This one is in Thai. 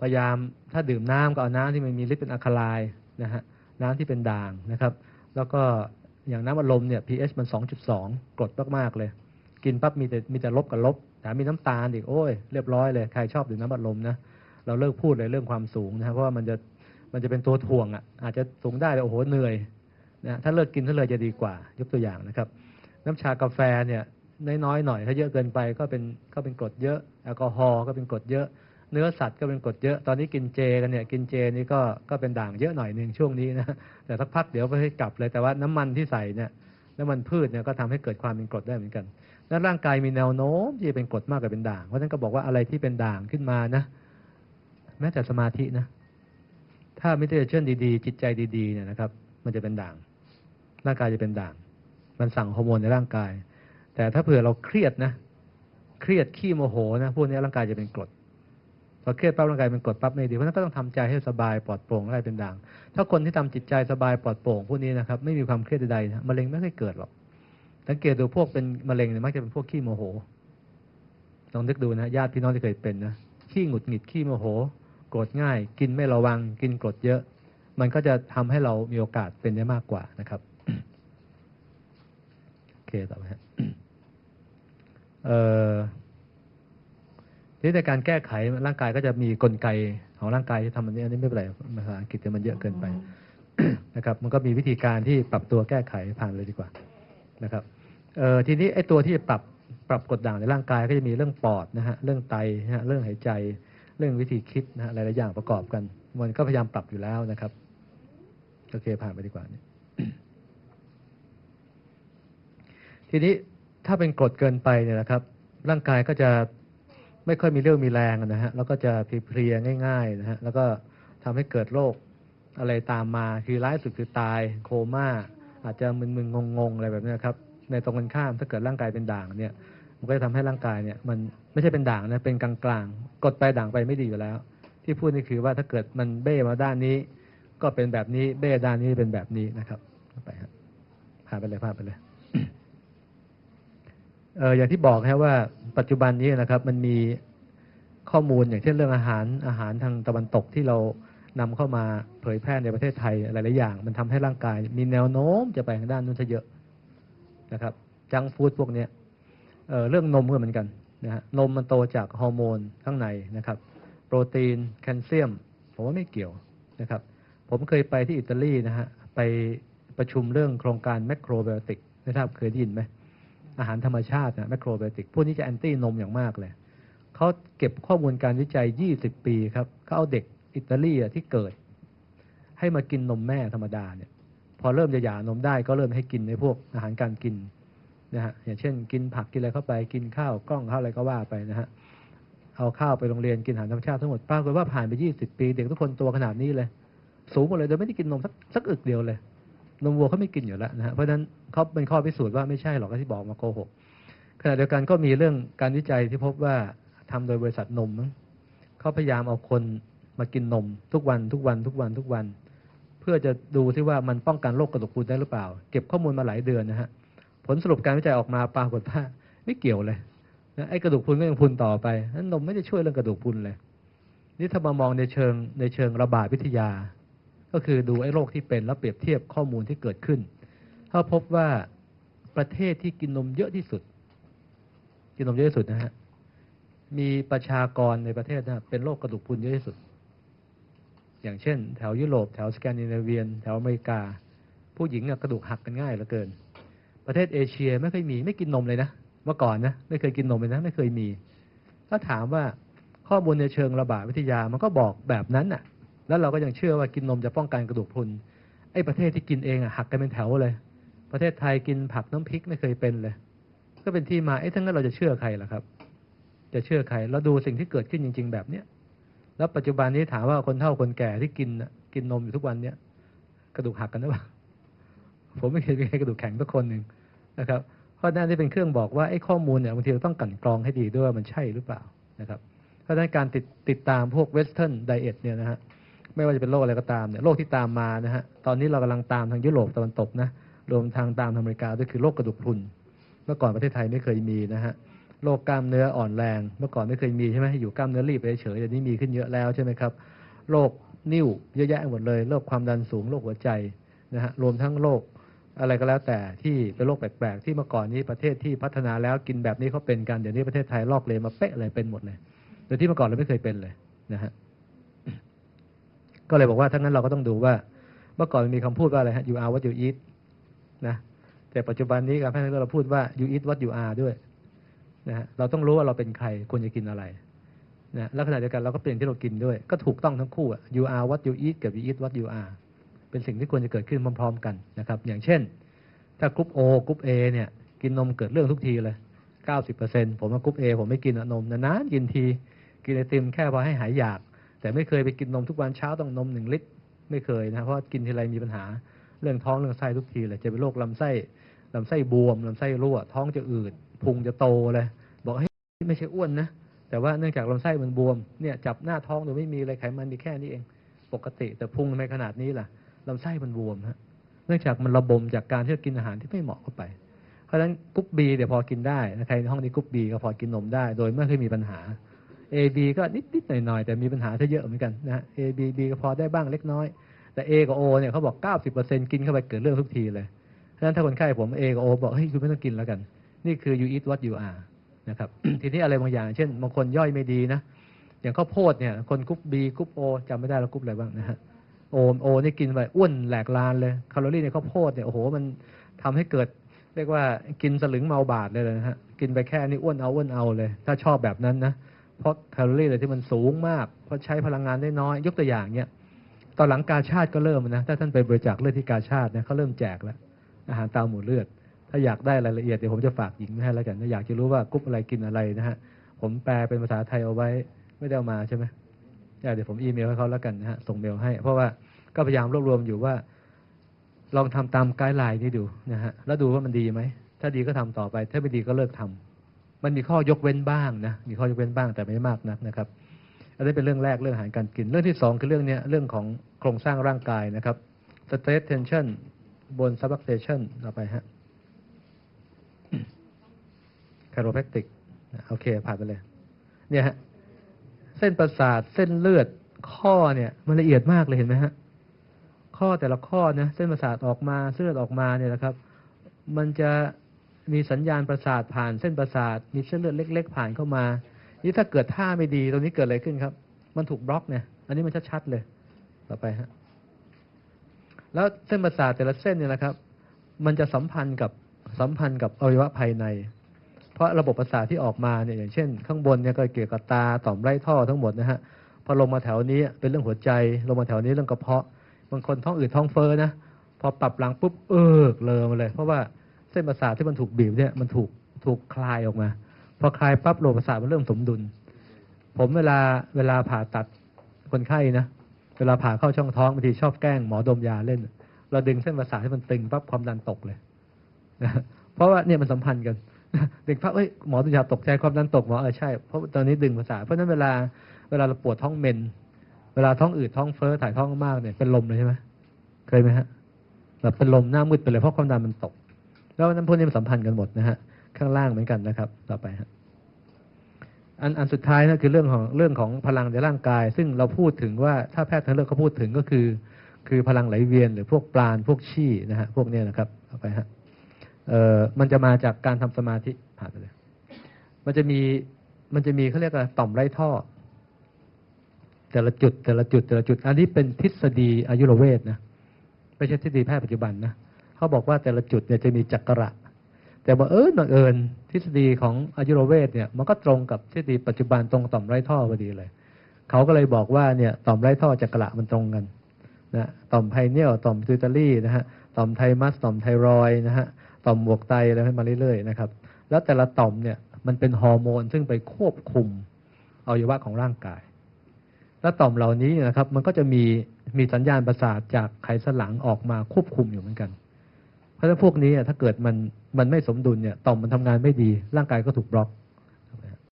พยายามถ้าดื่มน้ำก็เอาน้ำที่มันมีฤทธิ์เป็นอะคาไลน์นะฮะน้ำที่เป็นด่างนะครับ แล้วก็อย่างน้ำอัดลมเนี่ย pH มัน 2.2 กรดมากๆเลย กินปั๊บมีแต่มีแต่ลบกับลบแต่มีน้ำตาลอีกโอ้ยเรียบร้อยเลยใครชอบดื่มน้ำอัดลมนะเราเลิกพูดเลยเรื่องความสูงนะเพราะว่ามันจะมันจะเป็นตัวถ่วงอะอาจจะสูงได้แต่โอ้โหเหนื่อยนะถ้าเลิกกินถ้าเลยจะดีกว่า ยกตัวอย่างนะครับ น้ำชากาแฟเนี่ยน้อยๆหน่อย ถ้าเยอะเกินไปก็เป็นก็เป็นกรดเยอะแอลกอฮอล์ก็เป็นกรดเยอะ เนื้อสัตว์ก็เป็นกรดเยอะตอนนี้กินเจกันเนี่ยกินเจนี่ก็ก็เป็นด่างเยอะหน่อยหนึ่งช่วงนี้นะแต่สักพักเดี๋ยวไปให้กลับเลยแต่ว่าน้ำมันที่ใส่เนี่ยน้ำมันพืชเนี่ยก็ทำให้เกิดความเป็นกรดได้เหมือนกัน แล้วร่างกายมีแนวโน้มที่จะเป็นกรดมากกว่าเป็นด่างเพราะฉะนั้นก็บอกว่าอะไรที่เป็นด่างขึ้นมานะ แม้แต่สมาธินะ ถ้าไม่ได้เชื่อดีๆ จิตใจดีๆเนี่ยนะครับ มันจะเป็นด่าง ร่างกายจะเป็นด่าง มันสั่งฮอร์โมนในร่างกาย แต่ถ้าเผื่อเราเครียดนะ เครียดขี้โมโหนะพวกนี้ร่างกายจะเป็นกรด อเครียดปั๊บร่างกายเป็นกดปั๊บไม่ดีเพราะนั้นก็ต้องทำใจให้สบายปลอดโปร่งร่างกายเป็นด่าง ถ้าคนที่ทำจิตใจสบายปลอดโปร่งพวกนี้นะครับไม่มีความเครียดใดๆนะมะเร็งไม่เคยเกิดหรอกสังเกตดูพวกเป็นมะเร็งเนี่ยมักจะเป็นพวกขี้โมโหลองนึกดูนะญาติพี่น้องที่เคยเป็นนะขี้หงุดหงิดขี้โมโหโกรธง่าย กินไม่ระวัง กินกรดเยอะ มันก็จะทำให้เรามีโอกาสเป็นได้มากกว่านะครับโอเคต่อไปฮะเอ่อ ที่ในการแก้ไขร่างกายก็จะมีกลไกของร่างกายที่ทำอันนี้อันนี้ไม่เป็นไรภาษาอังกฤษมันเยอะเกินไปนะครับ มันก็มีวิธีการที่ปรับตัวแก้ไขผ่านเลยดีกว่านะครับเอ่อทีนี้ไอ้ตัวที่ปรับปรับกดด่างในร่างกายก็จะมีเรื่องปอดนะฮะเรื่องไตนะฮะเรื่องหายใจ เรื่องวิธีคิดนะฮะหลายๆอย่างประกอบกัน มันก็พยายามปรับอยู่แล้วนะครับโอเคผ่านไปดีกว่านี่ทีนี้ถ้าเป็นกรดเกินไปเนี่ยนะครับ ร่างกายก็จะ ไม่ค่อยมีเรื่องมีแรงนะฮะแล้วก็จะเพลียๆง่ายๆนะฮะแล้วก็ทำให้เกิดโรคอะไรตามมาคือร้ายสุดคือตายโคม่า อาจจะมึนๆงงๆอะไรแบบนี้ครับในตรงกันข้ามถ้าเกิดร่างกายเป็นด่างเนี่ยมันก็จะทำให้ร่างกายเนี่ย มันไม่ใช่เป็นด่างนะเป็นกลางๆ กดไปด่างไปไม่ดีอยู่แล้ว ที่พูดนี่คือว่าถ้าเกิดมันเบ้มาด้านนี้ ก็เป็นแบบนี้เบ้ด้านนี้เป็นแบบนี้นะครับไปครับผ่านไปเลยผ่านไปเลยเอออย่างที่บอกครับว่าปัจจุบันนี้นะครับ มันมี ข้อมูลอย่างเช่นเรื่องอาหารอาหารทางตะวันตกที่เรานำเข้ามาเผยแพร่ในประเทศไทยหลายๆอย่าง มันทำให้ร่างกาย มีแนวโน้มจะไปทางด้านนู้นซะเยอะนะครับจังฟูดพวกเนี้ยเเรื่องนมก็เหมือนกันนะฮะนมมันโตจากฮอร์โมนข้างในนะครับ โปรตีนแคลเซียม ผมว่าไม่เกี่ยวนะครับ ผมเคยไปที่อิตาลีนะฮะไปประชุมเรื่องโครงการแมคโครไบโอติกไม่ทราบเคยได้ยินไหมอาหารธรรมชาตินะแมคโครไบโอติกพวกนี้จะแอนตี้นมอย่างมากเลย เขาเก็บข้อมูลการวิจัย 20 ปีครับเขาเอาเด็กอิตาลีที่เกิด ให้มากินนมแม่ธรรมดาเนี่ยพอเริ่มจะหย่านมได้ก็เริ่มให้กินในพวกอาหารการกินนะฮะอย่างเช่น กินผักกินอะไรเข้าไปกินข้าวกล้องข้าวอะไรก็ว่าไปนะฮะเอาข้าวไปโรงเรียนกินอาหารธรรมชาติทั้งหมดปรากฏว่าผ่านไป 20 ปี เด็กทุกคนตัวขนาดนี้เลย สูงหมดเลยโดยไม่ได้กินนมสักสักอึกเดียวเลยนมวัวเขาไม่กินอยู่แล้วนะฮะเพราะฉะนั้นเขาเป็นข้อพิสูจน์ว่าไม่ใช่หรอกที่บอกมาโกหกขณะเดียวกันก็มีเรื่องการวิจัยที่พบว่า ทำโดยบริษัทนมเขาพยายามเอาคนมากินนม ทุกวันทุกวันทุกวันทุกวัน เพื่อจะดูที่ว่ามันป้องกันโรคกระดูกพรุนได้หรือเปล่า เก็บข้อมูลมาหลายเดือนนะฮะผลสรุปการวิจัยออกมาปรากฏว่าไม่เกี่ยวเลยไอ้กระดูกพรุนก็ยังพุนต่อไปนั้นนมไม่ได้ช่วยเรื่องกระดูกพรุนเลย นี่ถ้ามามองในเชิงในเชิงระบาดวิทยา ก็คือดูไอ้โรคที่เป็นแล้วเปรียบเทียบข้อมูลที่เกิดขึ้น ถ้าพบว่าประเทศที่กินนมเยอะที่สุด กินนมเยอะที่สุดนะฮะ มีประชากรในประเทศนะเป็นโรคกระดูกพรุนเยอะที่สุด อย่างเช่น แถวยุโรปแถวสแกนดิเนเวียน แถวอเมริกา ผู้หญิงกระดูกหักกันง่ายเหลือเกิน ประเทศเอเชียไม่เคยมีไม่กินนมเลยนะเมื่อก่อนนะไม่เคยกินนมเลยนะไม่เคยมี ถ้าถามว่าข้อมูลในเชิงระบาดวิทยามันก็บอกแบบนั้นน่ะ แล้วเราก็ยังเชื่อว่ากินนมจะป้องกันกระดูกพรุนไอ้ประเทศที่กินเองอะหักกันเป็นแถวเลย ประเทศไทยกินผักน้ำพริกไม่เคยเป็นเลย ก็เป็นที่มาไอ้ทั้งนั้นเราจะเชื่อใครล่ะครับ จะเชื่อใครเราดูสิ่งที่เกิดขึ้นจริง ๆ แบบเนี้ยแล้วปัจจุบันนี้ถามว่าคนเฒ่าคนแก่ที่กินกินนมอยู่ทุกวันเนี้ยกระดูกหักกันหรือเปล่าผมไม่เคยมีใครกระดูกแข็งทุกคนหนึ่งนะครับเพราะนั่นที่เป็นเครื่องบอกว่าไอ้ข้อมูลเนี่ยบางทีเราต้องกั่นกรองให้ดีด้วยว่ามันใช่หรือเปล่านะครับเพราะนั้นการติดติดตามพวกเวสเทิร์นไดเอทเนี่ยนะฮะไม่ว่าจะเป็นโรคอะไรก็ตามเนี่ยโรคที่ตามมานะฮะตอนนี้เรากำลังตามทางยุโรปตะวันตกนะรวมทางตามทางอเมริกาด้วยคือโรคกระดูกพรุนเมื่อก่อนประเทศไทยไม่เคยมีนะฮะ โรคกล้ามเนื้ออ่อนแรง เมื่อก่อนไม่เคยมีใช่ไหมอยู่กล้ามเนื้อรีบไปเฉยเดี๋ยวนี้มีขึ้นเยอะแล้วใช่ไหมครับโรคนิ่วเยอะแยะหมดเลยโรคความดันสูงโรคหัวใจนะฮะรวมทั้งโรคอะไรก็แล้วแต่ที่เป็นโรคแปลกๆ ที่เมื่อก่อนนี้ประเทศที่พัฒนาแล้วกินแบบนี้เขาเป็นกันเดี๋ยวนี้ประเทศไทยลอกเลยมาเป๊ะเลยเป็นหมดเลยโดยที่เมื่อก่อนเราไม่เคยเป็นเลยนะฮะก็เลยบอกว่าทั้งนั้นเราก็ต้องดูว่า เมื่อก่อนมีคำพูดว่าอะไรฮะ you are what you eat นะแต่ปัจจุบันนี้การแพทย์เราพูดว่า you eat what you are ด้วย นะฮะเราต้องรู้ว่าเราเป็นใครควรจะกินอะไรนะแล้วขณะเดียวกันเราก็เปลี่ยนที่เรากินด้วย ก็ถูกต้องทั้งคู่อะ you are what you eat กับ you eat what you are เป็นสิ่งที่ควรจะเกิดขึ้นพร้อม ๆ กันนะครับ อย่างเช่น ถ้ากรุ๊ป O กรุ๊ป A เนี่ย กินนมเกิดเรื่องทุกทีเลย 90%ผมว่ากรุ๊ป A ผมไม่กินนมนานๆกินที กินไอติมแค่พอให้หายอยาก แต่ไม่เคยไปกินนมทุกวันเช้าต้องนมหนึ่งลิตร ไม่เคยนะ เพราะกินทีไรมีปัญหาเรื่องท้องเรื่องไส้ทุกทีเลย จะเป็นโรคลำไส้ลำไส้บวมลำไส้รั่วท้องจะอืด พุงจะโตเลย บอกเฮ้ยไม่ใช่อ้วนนะ แต่ว่าเนื่องจากลำไส้มันบวมเนี่ยจับหน้าท้องโดยไม่มีอะไรไขมันมีแค่นี้เอง ปกติ แต่พุงทำไมขนาดนี้ล่ะลำไส้มันบวมฮะเนื่องจากมันระบมจากการที่กินอาหารที่ไม่เหมาะเข้าไป เพราะฉะนั้นกรุ๊ปบีเดี๋ยวพอกินได้ใครในห้องนี้กรุ๊ปบีก็พอกินนมได้ โดยไม่เคยมีปัญหา A B ก็นิดนิดหน่อยหน่อยๆแต่มีปัญหาซะเยอะเหมือนกันนะฮะ A B B ก็พอได้บ้างเล็กน้อย แต่ A กับ O เนี่ยเขาบอก 90%กินเข้าไปเกิดเรื่องทุกทีเลยเพราะฉะนั้นถ้าคนไข้ผม A กับ O บอกเฮ้ยคุณไม่ต้องกินแล้วกัน นี่คือ you eat what you are นะครับทีนี้อะไรบางอย่าง เช่นบางคนย่อยไม่ดีนะอย่างข้าวโพดเนี่ย คนกรุ๊ป B กรุ๊ป O จำไม่ได้แล้วกรุ๊ปอะไรบ้างนะฮะโอโอนี่กินไปอ้วนแหลกลานเลยแคลอรี่ในข้าวโพดเนี่ยโอ้โหมันทำให้เกิด เรียกว่ากินสลึงเมาบาทเลยนะฮะกินไปแค่นี้อ้วนเอาอ้วนเอาเลย ถ้าชอบแบบนั้นนะเพราะแคลอรี่เลยที่มันสูงมาก เพราะใช้พลังงานได้น้อย ยกตัวอย่างเนี่ยตอนหลังกาชาติก็เริ่มนะถ้าท่านไปบริจาคเลือดที่กาชาติเนี่ยเขาเริ่มแจกแล้วอาหารตามหมู่เลือด ถ้าอยากได้รายละเอียดเดี๋ยวผมจะฝากหญิงให้แล้วกันถ้าอยากจะรู้ว่ากรุ๊ปอะไรกินอะไรนะฮะผมแปลเป็นภาษาไทยเอาไว้ไม่ได้เอามาใช่ไหมเดี๋ยวผมอีเมลให้เขาแล้วกันนะฮะส่งเมลให้ เพราะว่าก็พยายามรวบรวมอยู่ว่า ลองทำตามไกด์ไลน์นี้ดูนะฮะแล้วดูว่ามันดีไหมถ้าดีก็ทำต่อไป ถ้าไม่ดีก็เลิกทำมันมีข้อยกเว้นบ้างนะมีข้อยกเว้นบ้างแต่ไม่มากนักนะครับอันนี้เป็นเรื่องแรกเรื่องอาหารการกิน เรื่องที่สองคือเรื่องเนี้ยเรื่องของโครงสร้างร่างกายนะครับ stress tension บน subluxation ต่อไปฮะ chiropractic โอเค ผ่านไปเลย เนี่ยฮะ เส้นประสาทเส้นเลือดข้อเนี่ย มันละเอียดมากเลยเห็นไหมฮะ ข้อแต่ละข้อนะเส้นประสาทออกมาเส้นเลือดออกมาเนี่ยนะครับ มันจะมีสัญญาณประสาทผ่านเส้นประสาท มีเส้นเลือดเล็ก ๆ ผ่านเข้ามา นี่ถ้าเกิดท่าไม่ดีตรงนี้เกิดอะไรขึ้นครับ มันถูกบล็อกเนี่ย อันนี้มันชัดๆเลย ต่อไปฮะ แล้วเส้นประสาทแต่ละเส้นเนี่ยนะครับ มันจะสัมพันธ์กับสัมพันธ์กับอวัยวะภายใน เพราะระบบประสาทที่ออกมาเนี่ยอย่างเช่น ข้างบนเนี่ยก็เกี่ยวกับตาต่อมไร้ท่อทั้งหมดนะฮะพอลงมาแถวนี้เป็นเรื่องหัวใจ ลงมาแถวนี้เรื่องกระเพาะบางคนท้องอืดท้องเฟ้อนะพอปรับหลังปุ๊บเออเลอมาเลย เพราะว่าเส้นประสาทที่มันถูกบีบเนี่ยมันถูกถูกคลายออกมา พอคลายปั๊บระบบประสาทมันเริ่มสมดุล ผมเวลาเวลาผ่าตัดคนไข้นะเวลาผ่าเข้าช่องท้องบางทีชอบแกล้งหมอดมยาเล่น เราดึงเส้นประสาทให้มันตึงปั๊บความดันตกเลยนะเพราะว่าเนี่ยมันสัมพันธ์กัน เดึงปั๊บเอ้ยหมอดมยาตกใจความดันตกหมอเออใช่เพราะตอนนี้ดึงประสาเพราะนั้นเวลาเวลาเราปวดท้องเมน เวลาท้องอืดท้องเฟ้อถ่ายท้องมากเนี่ยเป็นลมเลยใช่ไหมเคยไหมฮะแบบเป็นลมหน้ามืดไปเลยเพราะความดันมันตก แล้วนั้นพวกนี้มันสัมพันธ์กันหมดนะฮะข้างล่างเหมือนกันนะครับ ต่อไปฮะอันอันสุดท้ายนะคือเรื่องของเรื่องของพลังในร่างกาย ซึ่งเราพูดถึงว่าถ้าแพทย์ทางเลือกเขาพูดถึงก็คือ คือพลังไหลเวียนหรือพวกปราณพวกชี่นะฮะพวกนี้นะครับ ต่อไปฮะ มันจะมาจากการทำสมาธิผ่านไปเลย มันจะมีมันจะมีเขาเรียกว่าต่อมไร้ท่อ แต่ละจุดแต่ละจุดแต่ละจุด อันนี้เป็นทฤษฎีอายุรเวทนะไม่ใช่ทฤษฎีแพทย์ปัจจุบันนะเขาบอกว่าแต่ละจุดเนี่ยจะมีจักระ แต่บังเอิญบังเอิญทฤษฎีของอายุรเวทเนี่ยมันก็ตรงกับทฤษฎีปัจจุบันตรงต่อมไร้ท่อพอดีเลยเขาก็เลยบอกว่าเนี่ยต่อมไร้ท่อจักระมันตรงกันนะต่อมไพเนียลต่อมพิวตารี่นะฮะต่อมไทมัสต่อมไทรอยนะฮะ ต่อมหมวกไตอะไรให้มาเรื่อยๆนะครับ แล้วแต่ละต่อมเนี่ยมันเป็นฮอร์โมนซึ่งไปควบคุมอวัยวะของร่างกาย แล้วต่อมเหล่านี้นะครับ มันก็จะมีมีสัญญาณประสาทจากไขสันหลังออกมาควบคุมอยู่เหมือนกัน เพราะฉะนั้นพวกนี้ถ้าเกิดมันมันไม่สมดุลเนี่ยต่อมมันทำงานไม่ดี ร่างกายก็ถูกบล็อก